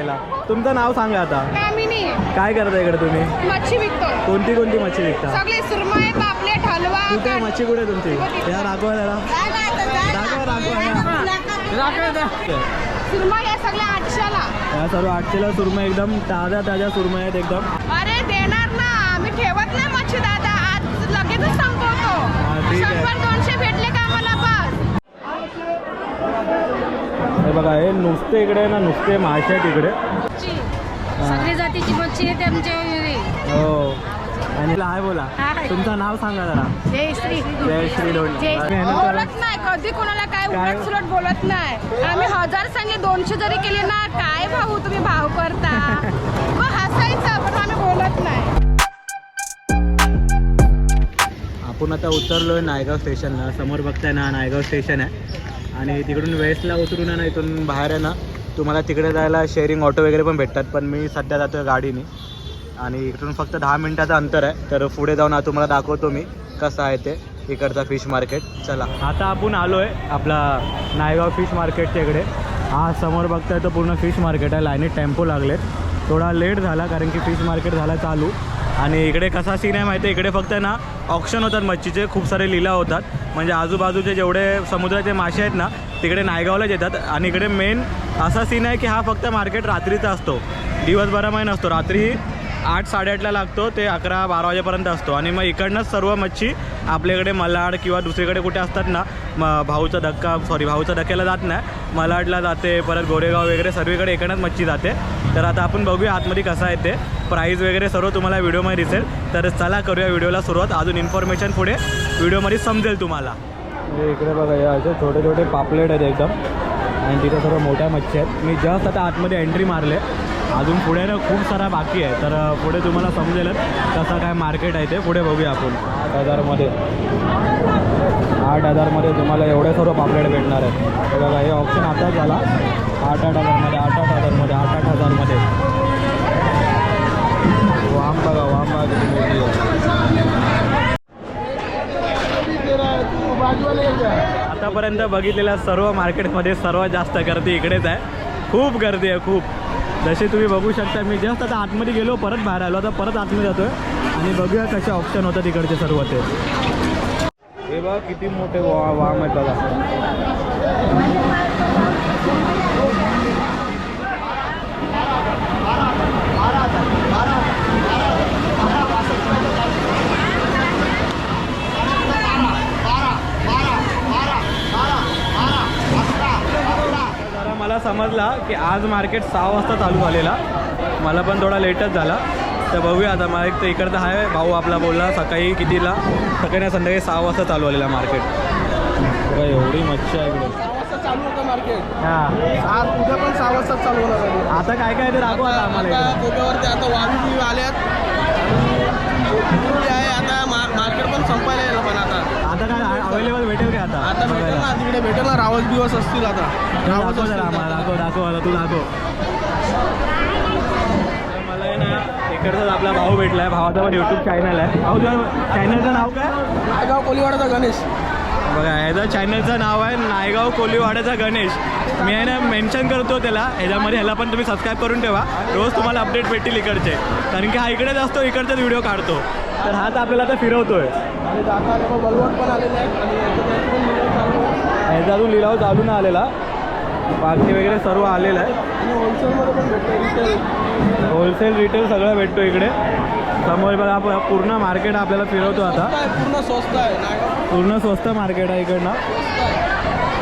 तुमचं नाव सांगा आता. कामिनी. काय करता इकडे तुम्ही? मच्छी विकतो. कोणती कोणती मच्छी विकता? सगळे सुरमई पापलेट हलवा कुठे आहे मच्छी कुठे आहे तुमची? या दाखवा जरा. दाखवा दाखवा. या. सगळ्या आठशेला. या सर्व आठशेला सुरमई एकदम ताज्या ताज्या सुरमई आहेत एकदम. अरे देणार ना. आम्ही ठेवत नाही मच्छी दादा. आज लगेचच संपवतो हा, ठीक आहे. शंभर दोनशे भेटले का मला हे बघा हे नुसते इकडे आहे ना नुसते मासे आहेत इकडे. सगळी जातीची मच्छी आहे हो. आणि हाय बोला. तुमचं नाव सांगा जरा. जय श्री. बोलत नाही कधी कोणाला काय? उलट सुलट बोलत नाही. आम्ही हजार सांगले दोनशे जरी केले ना काय भाऊ तुम्ही भाव करता? मग हसायचं पण आम्ही बोलत नाही. आपण आता उतरलोय नायगाव स्टेशनला. समोर बघताय ना नायगाव स्टेशन आहे. आणि तिकडून वेस्टला उतरून आहे ना इथून बाहेर आहे ना तुम्हाला तिकडे जायला शेअरिंग ऑटो वगैरे पण भेटतात पण मी सध्या जातो गाडीने. आणि इकडून फक्त दहा मिनिटाचं अंतर आहे तर पुढे जाऊन आता तुम्हाला दाखवतो मी कसं आहे ते इकडचा फिश मार्केट चला. आता आपण आलो आहे आपला नायगाव फिश मार्केटच्या इकडे. हा समोर बघताय तो पूर्ण फिश मार्केट आहे लाईनीत टेम्पो लागलेत. थोडा लेट झाला कारण की फिश मार्केट झाला चालू. आणि इकडे कसा सीन आहे माहिती आहे इकडे फक्त ना ऑप्शन होतात मच्छीचे खूप सारे लिला होतात. म्हणजे आजूबाजूचे जेवढे समुद्राचे मासे आहेत ना तिकडे नायगावलाच येतात. आणि इकडे मेन असा सीन आहे की हा फक्त मार्केट रात्रीचा असतो. दिवसभरामध्ये नसतो. रात्री आठ साडेआठला लागतो ते अकरा बारा वाजेपर्यंत असतो. आणि मग इकडनंच सर्व मच्छी आपल्याकडे मलाड किंवा दुसरीकडे कुठे असतात ना म भाऊचा धक्का सॉरी भाऊचा धक्क्याला जात नाही. मलाडला जाते परत गोरेगाव वगैरे सर्वीकडे एकणच मच्छी जाते. तर आता आपण बघूया आतमध्ये कसा आहे ते. प्राईज वगैरे सर्व तुम्हाला व्हिडिओमध्ये दिसेल. तर चला करूया व्हिडिओला सुरुवात. अजून इन्फॉर्मेशन पुढे. व्हिडिओमध्ये समजेल तुम्हाला. इकडे बघा या असे छोटे छोटे पापलेट आहेत एकदम. आणि तिथं सर्व मोठ्या मच्छी आहेत. मी जस्ट आता आतमध्ये एंट्री मारले. अजून पुढे ना खूप सारा बाकी आहे. तर पुढे तुम्हाला समजेलच कसं काय मार्केट आहे ते. पुढे बघूया आपण. आठ हजारमध्ये आठ हजारमध्ये तुम्हाला एवढे सर्व पापलेट भेटणार आहेत हे बघा हे ऑप्शन आताच झाला आठ आठ हजारमध्ये आठ आठ हजारमध्ये आठ आठ हजारमध्ये वाम बघा वाम बघा आहे. आतापर्यंत बघितलेल्या सर्व मार्केटमध्ये सर्वात जास्त गर्दी इकडेच आहे. खूप गर्दी आहे खूप. जसे तुम्ही बघू शकता मी जस्ट आता आतमध्ये गेलो परत बाहेर आलो आता परत आतमध्ये जातोय. आणि बघूया कसे ऑप्शन होतं तिकडचे सर्व ते हे बघा किती मोठे वा वाम आहेत बघा. मला समजला की आज मार्केट सहा वाजता चालू झालेला. मला पण थोडा लेटच झाला. तर बघूया आता मला एक तर इकडचा आहे भाऊ आपला बोलला सकाळी कितीला? सकाळी नाही संध्याकाळी सहा वाजता चालू झालेला मार्केट. एवढी मच्छी आहे इकडे. सहा वाजता चालू होतं मार्केट. हां. आज उद्या पण सहा वाजता चालू होणार आहे. आता काय काय ते दाखवा आता आम्हाला. गोब्यावरती आता वावी आल्यात. आहे आता मार्केट पण संपायला आता काय अवेलेबल भेटेल काय आता? आता भेटेल? ना तिकडे भेटेल ना रावस दिवस असतील आता. रावस दाखव जरा आम्हाला दाखव दाखव आता तू दाखव. तर मला आहे ना इकडचाच आपला भाऊ भेटलाय भावाचा पण युट्यूब चॅनल आहे. भाऊ तुझ्या चॅनलचं नाव काय? नायगाव कोलीवाडाचा गणेश. बघा ह्याचं चॅनलचं नाव आहे नायगाव कोलीवाड्याचा गणेश. मी आहे ना मेन्शन करतो त्याला. ह्याच्यामध्ये ह्याला पण तुम्ही सबस्क्राईब करून ठेवा. रोज तुम्हाला अपडेट भेटतील इकडचे. कारण की हा इकडेच असतो इकडचाच व्हिडिओ काढतो. तर हा तर आपल्याला आता फिरवतोय. आणि लोक बलवट पण आलेले आहेत. आणि याचं. ह्याचा अजून लिलाव चालू नाही आलेला. बाकी वगैरे सर्व आलेलं आहे. आणि होलसेलमध्ये पण भेटते रिटेल होलसेल रिटेल सगळं भेटतो इकडे. समोर बघा आपण पूर्ण मार्केट आपल्याला फिरवतो आता. पूर्ण स्वस्त आहे. पूर्ण स्वस्त मार्केट आहे इकडनं.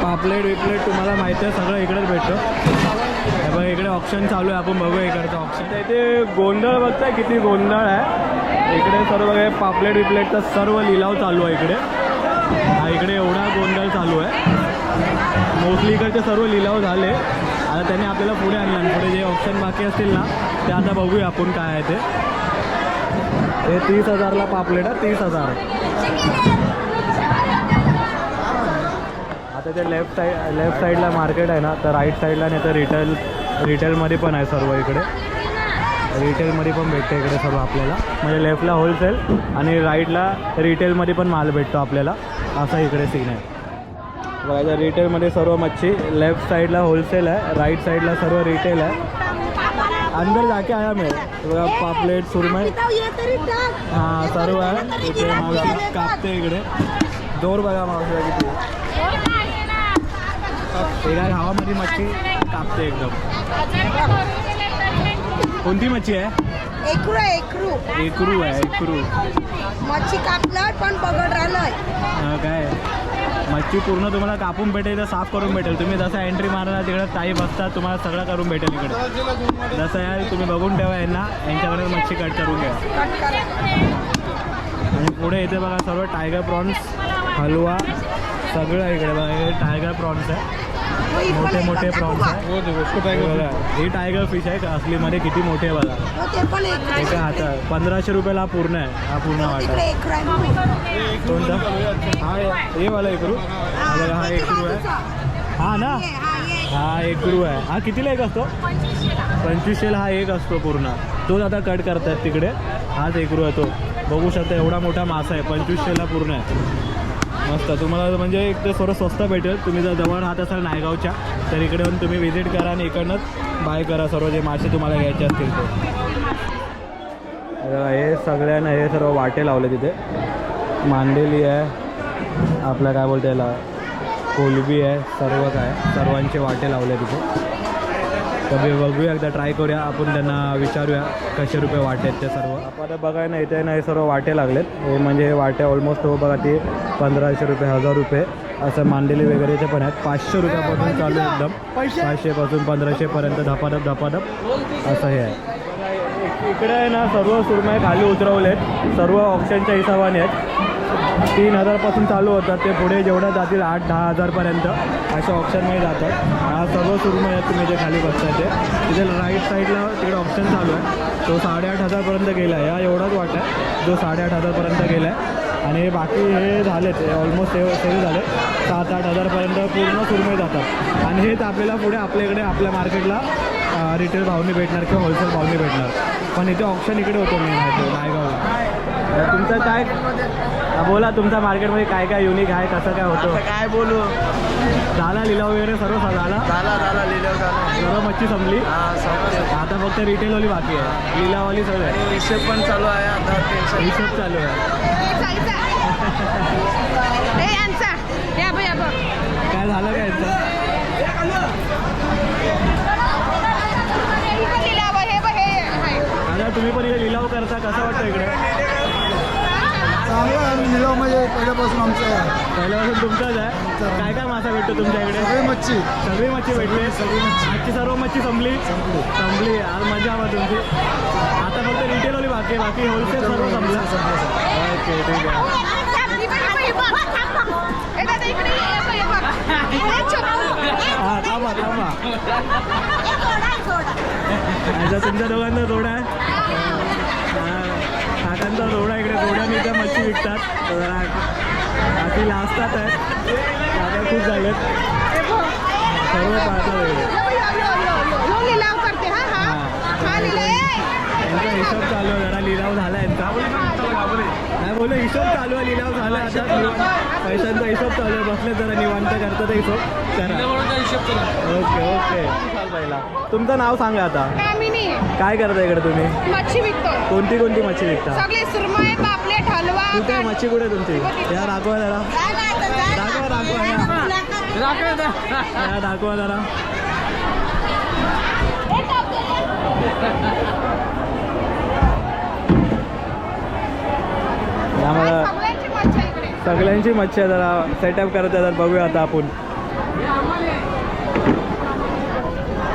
पापलेट विपलेट तुम्हाला माहिती आहे सगळं इकडेच भेटतं. बघा इकडे ऑप्शन चालू आहे आपण बघूया इकडचं ऑप्शन तर इथे गोंधळ बघताय किती गोंधळ आहे. इकडे सर्व काही पापलेट विपलेटचा सर्व लिलाव चालू आहे इकडे. हा इकडे एवढा गोंधळ चालू आहे. मोस्टली इकडचे सर्व लिलाव झाले. आता त्यांनी आपल्याला पुढे आणलं आणि पुढे जे ऑप्शन बाकी असतील ना ते आता बघूया आपण काय आहे ते. तीस हजारला पापलेट आहे तीस हजार. आता ते लेफ्ट साईड लेफ्ट साईडला मार्केट आहे ना तर राईट साईडला नाही तर रिटेल रिटेलमध्ये पण आहे सर्व इकडे. रिटेलमध्ये पण भेटते इकडे सर्व आपल्याला. म्हणजे लेफ्टला होलसेल आणि राईटला रिटेलमध्ये पण माल भेटतो आपल्याला. असा इकडे सीन आहे. बघायचं रिटेलमध्ये सर्व मच्छी. लेफ्ट साईडला होलसेल आहे राईट साईडला सर्व रिटेल आहे. अंदर जाके आया मैं. बघा पापलेट सुरमई. हां सर्व आहे. इथे मावशी कापते इकडे. जोर बघा मावशीला किती. एका गावामध्ये मच्छी कापते एकदम. कोणती मच्छी आहे? एकरू आहे, एकरू. एकरू आहे एकरू. मच्छी कापलं पण राहिलंय हा, काय? मच्छी पूर्ण तुम्हाला कापून भेटेल तर साफ करून भेटेल. तुम्ही जसं एंट्री मारणार तिकडे ताई बसतात तुम्हाला सगळं करून भेटेल इकडे. जसं आहे तुम्ही बघून ठेवा यांना यांच्याकडे मच्छी कट करून घ्या. आणि पुढे इथे बघा सर्व टायगर प्रॉन्स हलवा सगळं आहे इकडे बघा हे टायगर प्रॉन्स आहे. हो, ही मोठे एक मोठे प्रॉन्स? आहे. हे ही टायगर फिश आहे असलीमध्ये किती मोठे आहे बघा. हो, एक एका हातात. पंधराशे रुपयाला हा पूर्ण आहे हा पूर्ण वाटा. तिकडे एक आहे मम्मी. कोणता? हा हे- हे वाला एकरू हा बघा हा एकरू आहे. हा ना? हा, ये. हा. एकरू आहे. हा कितीला एक असतो? पंचवीसशेला हा एक असतो पूर्ण. तोच आता कट करतात तिकडे. हाच एकरू आहे तो. बघू शकता एवढा मोठा मासा आहे. पंचवीसशेला पूर्ण आहे. मस्त. तुम्हाला म्हणजे एक तर थोडं स्वस्त भेटेल. तुम्ही जर जवळ राहत असाल नायगावच्या तर इकडे येऊन तुम्ही व्हिजिट करा आणि इकडनंच बाय करा सर्व जे मासे तुम्हाला घ्यायचे असतील ते. हे सगळ्यांना हे सर्व वाटे लावले तिथे. मांडेली आहे. आपलं काय बोलते याला? कोलबी आहे. सर्व काय? सर्वांचे वाटे लावले तिथे. तर मी बघूया एकदा ट्राय करूया. आपण त्यांना विचारूया कसे रुपये वाटे आहेत ते सर्व. आपण आता बघाय ना इथे ना हे सर्व वाटे लागलेत. हे म्हणजे हे वाटे ऑलमोस्ट हो बघा ते पंधराशे रुपये हजार रुपये. असं मांडेली वगैरेचे पण आहेत. पाचशे रुपयापासून चालू आहे एकदम. पाचशेपासून पंधराशेपर्यंत धपाधप धपाधप. असं हे आहे. इकडे आहे ना सर्व सुरमई खाली उतरवलेत. सर्व ऑप्शनच्या हिशोबाने आहेत. तीन हजारपासून चालू होतात. ते पुढे जेवढ्या जातील आठ दहा हजारपर्यंत. अशा ऑप्शनमध्ये जातात हा सर्व सुरमई म्हणजे आहेत तुम्ही जे खाली बसताय ते. तिथे राईट साईडला तिकडे ऑप्शन चालू आहे. तो साडेआठ हजारपर्यंत गेला आहे हा एवढाच वाटा आहे. जो साडेआठ हजारपर्यंत गेला आहे आणि बाकी हे झालेत. ऑलमोस्ट सेव सेल झाले. सात आठ हजारपर्यंत पूर्ण सुरमे जातात. आणि हेच आपल्याला पुढे आपल्याकडे आपल्या मार्केटला रिटेल भावनी भेटणार किंवा होलसेल भावनी भेटणार. पण इथे ऑप्शन इकडे होतो मी नायगावला. तुमचं काय? बोला तुमच्या मार्केटमध्ये काय काय युनिक आहे कसं काय होतं? काय बोलू? झाला लिलाव वगैरे सर्व झाला झाला झाला लिहिलं झाला. सर्व मच्छी संपली? हा आता फक्त रिटेलवाली बाकी आहे. लिलाववाली सगळं आहे. हिशेब पण चालू आहे आता हिशोब चालू आहे. काय झालं काय लिलाव. आता तुम्ही पण इथे लिलाव करता कसं वाटतं इकडे? चांगलं आहे लिहिलं म्हणजे पहिल्यापासून आमचं आहे. पहिल्यापासून तुमचाच आहे. काय काय मासा भेटतो तुमच्या इकडे? सगळी मच्छी. सगळी मच्छी भेटली. सगळी मच्छी. आजची सर्व मच्छी संपली? संपली. आज मजा आवा तुमची. आता फक्त रिटेलवाली बाकी आहे. बाकी होलसेल सर्व संपलं. ओके ठीक आहे. हे थांबा थांबा. अच्छा तुमच्या दोघांचा जोडा आहे? काकांचा रोडा इकडे. रोडाने त्या मच्छी विकतात. बाकी लाजतात आहेत काका खूप झालेत. सर्व पाहता. यांचा हिशोब चालू आहे. जरा लिलाव झाला यांचा. नाही बोललो हिशोब चालू आहे. लिलाव झाला आता. पैशांचा हिशोब चालू आहे. बसले जरा निवांत करतात हिशोब. करा. Okay okay. चाल पहिला तुमचं नाव सांगा आता. कामिनी. काय करता इकडे तुम्ही? मच्छी विकतो. कोणती कोणती मच्छी विकता? सगळे सुरमई पापलेट हलवा कुठे आहे मच्छी कुठे आहे तुमची? या दाखवा जरा. दाखवा दाखवा या. या दाखवा जरा. यामुळे सगळ्यांची मच्छी आहे इकडे. सगळ्यांची मच्छी आहे जरा. सेटअप करत आहे तर बघूया आता आपण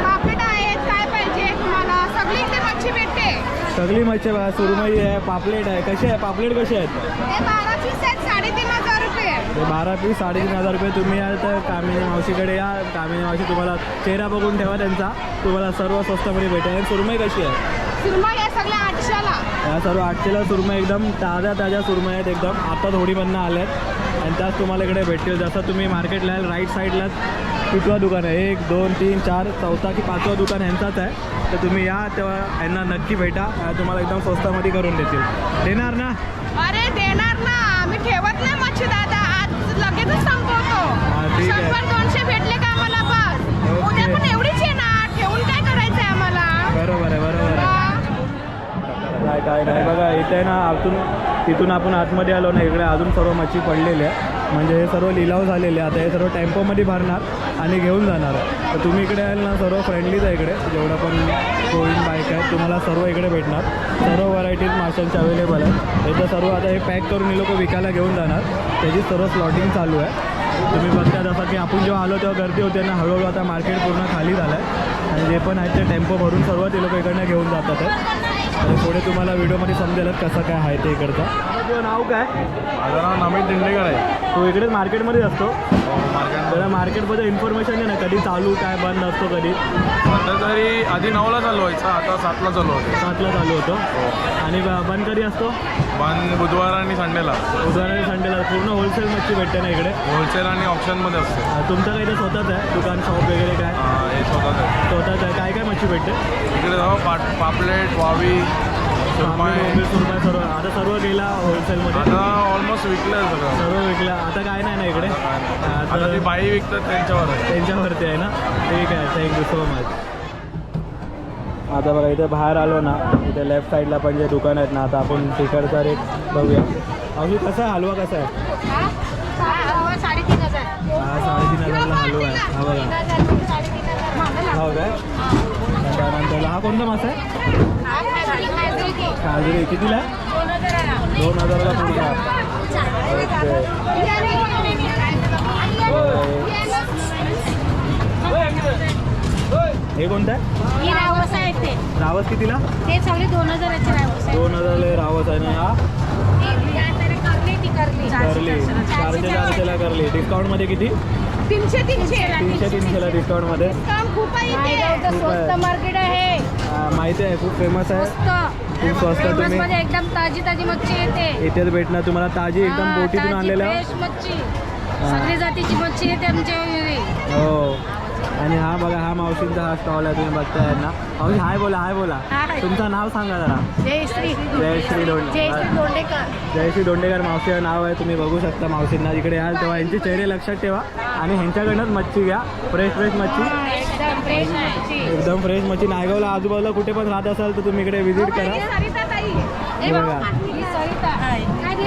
पापलेट आहेत काय पाहिजे तुम्हाला सगळी इकडे मच्छी भेटते सगळी मच्छी बघा सुरमई आहे पापलेट आहे. कशी आहे? पापलेट कशी आहेत? बारा पीस साडेतीन हजार रुपये. ते बारा पीस साडेतीन हजार रुपये. तुम्ही याल तर कामिनी मावशीकडे या. कामिनी मावशी तुम्हाला चेहरा बघून ठेवा त्यांचा. तुम्हाला सर्व स्वस्तमध्ये भेटेल. आणि सुरमई कशी आहे? या सर्व आठशेला सुरमई एकदम ताज्या ताज्या सुरमई आहेत एकदम. आता थोडीमधनं आल्या आहेत आणि त्याच तुम्हाला इकडे भेटतील. जसं तुम्ही मार्केटला राईट साईडलाच कितवा दुकान आहे. एक दोन तीन चार चौथा की पाचवा दुकान ह्यांचाच आहे. तर तुम्ही या तेव्हा यांना नक्की भेटा. तुम्हाला एकदम स्वस्तामध्ये करून देतील. देणार ना? अरे देणार ना. आम्ही ठेवत नाही मच्छी दादा. आज लगेचच संपवतो आहे. शंभर दोनशे भेटले का आम्हाला बस. उद्या पण एवढीच आहे ना ठेवून काय करायचंय आम्हाला? बरोबर आहे बरोबर काय नाही बघा इथे आहे ना आतून तिथून आपण आतमध्ये आलो ना इकडे अजून सर्व मच्छी पडलेली आहे. म्हणजे हे सर्व लिलाव झालेले आहे आता हे सर्व टेम्पोमध्ये भरणार आणि घेऊन जाणार. तर तुम्ही इकडे याल ना सर्व फ्रेंडलीच आहे इकडे. जेवढं पण कोविन बाईक आहे तुम्हाला सर्व इकडे भेटणार. सर्व व्हरायटीज माशांचे अवेलेबल आहेत. त्याचं सर्व आता हे पॅक करून हे लोक विकायला घेऊन जाणार. त्याची सर्व स्लॉटिंग चालू आहे. तुम्ही बघता जसं की आपण जेव्हा आलो तेव्हा गर्दी होते ना हळूहळू आता मार्केट पूर्ण खाली झालं आहे आणि जे पण आहेत ते टेम्पो भरून सर्व ते लोक इकडनं घेऊन जातात पुढे तुम्हाला व्हिडिओमध्ये समजेलच कसं काय आहे ते इकडचं. तुझं नाव काय? माझं नाव नमित दिंडेकर आहे. तू इकडेच मार्केटमध्येच असतो? मार्केट जरा मार्केटमध्ये इन्फॉर्मेशन आहे ना कधी चालू काय बंद असतो कधी? तरी आधी नऊला चालू व्हायचा आता सातला चालू होते सातला चालू होतो. आणि ब- बंद कधी असतो? पण बुधवार आणि संडेला. उदाहरण संडेला पूर्ण होलसेल मच्छी भेटते ना इकडे? होलसेल आणि ऑप्शनमध्ये असते. तुमचं काही स्वतःच आहे? दुकान शॉप वगैरे काय? हा, हे स्वतःच आहे. स्वतःच आहे. काय काय मच्छी भेटते? इकडे जाऊ पाट पापलेट वावी सुरमई. आंबे, सुरमई सर्व. आता सर्व गेला होलसेलमध्ये आता ऑलमोस्ट विकलं सगळं. सर्व विकला. आता काय नाही ना इकडे? हा, आता तर ती बाई विकतात त्यांच्यावर. आहे त्यांच्यावरती आहे ना? ठीक आहे. थँक्यू सो मच आता बघा इथे बाहेर आलो ना. इथे लेफ्ट साईडला पण जे दुकान आहेत ना आता आपण तिकडचा रेट बघूया. अगदी कसा आहे? हलवा कसा आहे? साडेतीन हजार. हा साडेतीन हजारला हलवा आहे. हा बघा. हो काय त्यानंतर हा कोणता मासा आहे? काजरी. कितीला? दोन हजारला पुढचा हे कोणतं आहे? ही रावस आहे ते. रावस कितीला? ते सगळे दोन हजाराचे रावस दोन हजारला रावस आहे ना हा करली ती करली. करली. चारशे चारशेला करली. डिस्काउंटमध्ये किती? तीनशे तीनशे तीनशे तीनशेला डिस्काउंटमध्ये. काम खूप आहे इथे. खूप आहे. स्वस्त मार्केट आहे. हा, माहिती आहे खूप फेमस आहे. स्वस्त. खूप स्वस्त फेमस तुम्ही. मध्ये एकदम ताजी ताजी मच्छी येते. इथेच भेटणार तुम्हाला ताजी एकदम हा, बोटीतून ताजी आणलेल्या. मच्छी. सगळी जातीची मच्छी येते आमच्या घरी हो. आणि हा बघा हा मावशींचा हा स्टॉल आहे तुम्ही बघताय ना मावशी हाय बोला हाय बोला. तुमचं नाव सांगा जरा. जय श्री जय श्री दोंड दोंडेकर. जयश्री दोंडेकर. मावशी हे नाव आहे तुम्ही बघू शकता मावशींना. इकडे याल तेव्हा यांचे चेहरे लक्षात ठेवा आणि ह्यांच्याकडनंच मच्छी घ्या. फ्रेश फ्रेश मच्छी. एकदम फ्रेश आहे मच्छी. एकदम फ्रेश मच्छी. नायगावला आजूबाजूला कुठे पण राहत असाल तर तुम्ही इकडे व्हिजिट करा. सरिता ताई बघा. ही सरिता?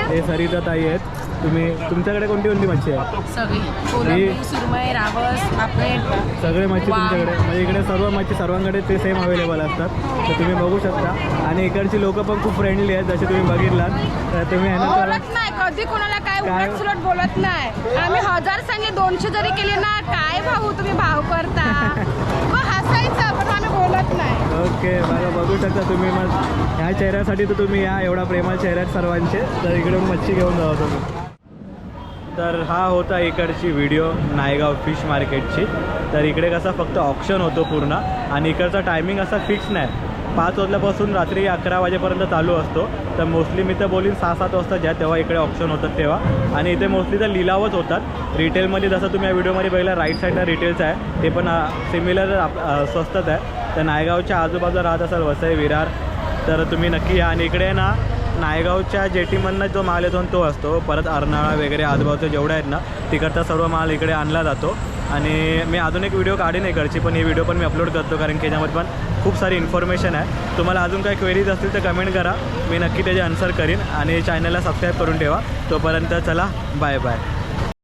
हे सरिता ताई आहेत. तुम्ही तुमच्याकडे कोणती कोणती मच्छी आहे? सगळी. ही- कोलंबी सुरमई रावस पापलेट सगळे मच्छी वाव. तुमच्याकडे. म्हणजे इकडे सर्व मच्छी सर्वांकडे ते सेम अवेलेबल असतात. तर तुम्ही बघू शकता. आणि इकडची लोक पण खूप फ्रेंडली आहेत जसे तुम्ही बघितलात. तर तुम्ही तर- बोलत नाही. कधी कोणाला काय काय? उलट सुलट बोलत नाही. आम्ही हजार सांगले दोनशे जरी केले ना काय भाऊ तुम्ही भाव करता? मग हसायचं पण आम्ही बोलत नाही. ओके बघा बघू शकता तुम्ही. मग ह्या चेहऱ्यासाठी तर तुम्ही या एवढा प्रेमळ चेहरे आहेत सर्वांचे. तर इकडे मच्छी घेऊन जावा तुम्ही. तर हा होता इकडची व्हिडिओ नायगाव फिश मार्केटची तर इकडे कसा फक्त ऑप्शन होतो पूर्ण आणि इकडचा टायमिंग असा फिक्स नाही. पाच वाजल्यापासून रात्री अकरा वाजेपर्यंत चालू असतो. तर मोस्टली मी तर बोलीन सहा सात वाजता ज्या तेव्हा इकडे ऑप्शन होतात तेव्हा. आणि इथे मोस्टली तर लिलावच होतात. रिटेलमध्ये जसं तुम्ही या व्हिडिओमध्ये बघितलं राईट साईडला रिटेलचं आहे. ते पण सिमिलर स्वस्तच आहे. तर नायगावच्या आजूबाजूला राहत असाल वसई विरार. तर तुम्ही नक्की या. आणि इकडे ना नायगावच्या जेटीमधनं जो माल येतो तो असतो परत अर्नाळा वगैरे आजूबाजूचे जेवढे आहेत ना तिकडचा सर्व माल इकडे आणला जातो. आणि मी अजून एक व्हिडिओ काढीन इकडची पण ही व्हिडिओ पण मी अपलोड करतो कारण की याच्यामध्ये पण खूप सारी इन्फॉर्मेशन आहे. तुम्हाला अजून काही क्वेरीज असतील तर कमेंट करा. मी नक्की त्याचे आन्सर करीन आणि चॅनलला सबस्क्राईब करून ठेवा. तोपर्यंत चला बाय बाय